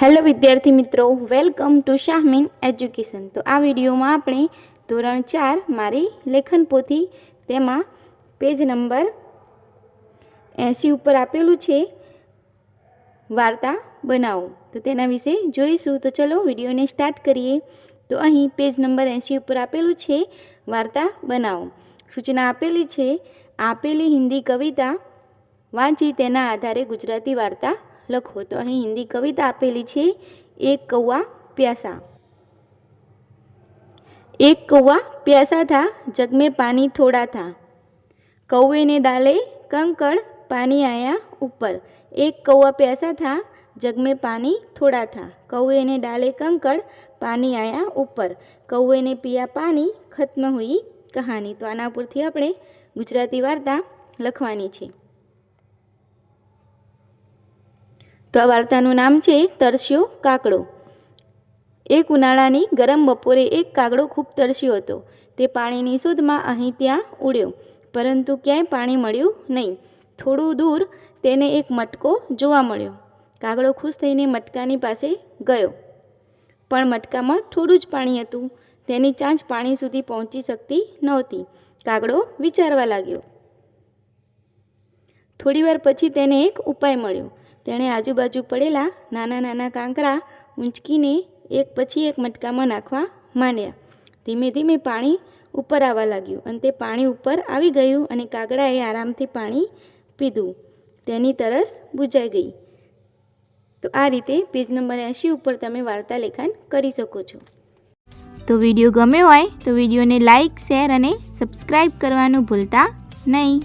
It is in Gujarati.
હેલો વિદ્યાર્થી મિત્રો, વેલકમ ટુ શાહમીન એજ્યુકેશન. તો આ વિડીયોમાં આપણે ધોરણ ચાર મારી લેખન પોથી, તેમાં પેજ નંબર એંસી ઉપર આપેલું છે, વાર્તા બનાવો. તો તેના વિશે જોઈશું. તો ચલો વિડીયોને સ્ટાર્ટ કરીએ. તો અહીં પેજ નંબર એંસી ઉપર આપેલું છે, વાર્તા બનાવો. સૂચના આપેલી છે, આપેલી હિન્દી કવિતા વાંચી તેના આધારે ગુજરાતી વાર્તા લખો. તો અહીં હિન્દી કવિતા આપેલી છે, એક કૌવા પ્યાસા. એક કૌવા પ્યાસા થા, જગમે પાણી થોડા થા. કૌવે ને ડાલે કંકણ પાણી આયા ઉપર. એક કૌવા પ્યાસા થા, જગમે પાણી થોડા થા. કૌવે ડાલે કંકણ પાણી આયા ઉપર. કૌવે પીયા પિયા પાણી ખત્મ હોઈ કહાની. તો આના ઉપરથી આપણે ગુજરાતી વાર્તા લખવાની છે. તો આ વાર્તાનું નામ છે તરસ્યો કાકડો. એક ઉનાળાની ગરમ બપોરે એક કાગડો ખૂબ તરસ્યો હતો. તે પાણીની શોધમાં અહીં ત્યાં ઉડ્યો, પરંતુ ક્યાંય પાણી મળ્યું નહીં. થોડું દૂર તેને એક મટકો જોવા મળ્યો. કાગડો ખુશ થઈને મટકાની પાસે ગયો. પણ મટકામાં થોડું જ પાણી હતું. તેની ચાંચ પાણી સુધી પહોંચી શકતી નહોતી. કાગડો વિચારવા લાગ્યો. થોડીવાર પછી તેને એક ઉપાય મળ્યો. તેણે આજુબાજુ પડેલા નાના નાના કાંકરા ઊંચકીને એક પછી એક મટકામાં નાખવા માંડ્યા. ધીમે ધીમે પાણી ઉપર આવવા લાગ્યું અને તે પાણી ઉપર આવી ગયું અને કાગડાએ આરામથી પાણી પીધું. તેની તરસ બુજાઈ ગઈ. તો આ રીતે પેજ નંબર એંશી ઉપર તમે વાર્તા લેખન કરી શકો છો. તો વીડિયો ગમ્યો હોય તો વિડીયોને લાઇક શેર અને સબસ્ક્રાઈબ કરવાનું ભૂલતા નહીં.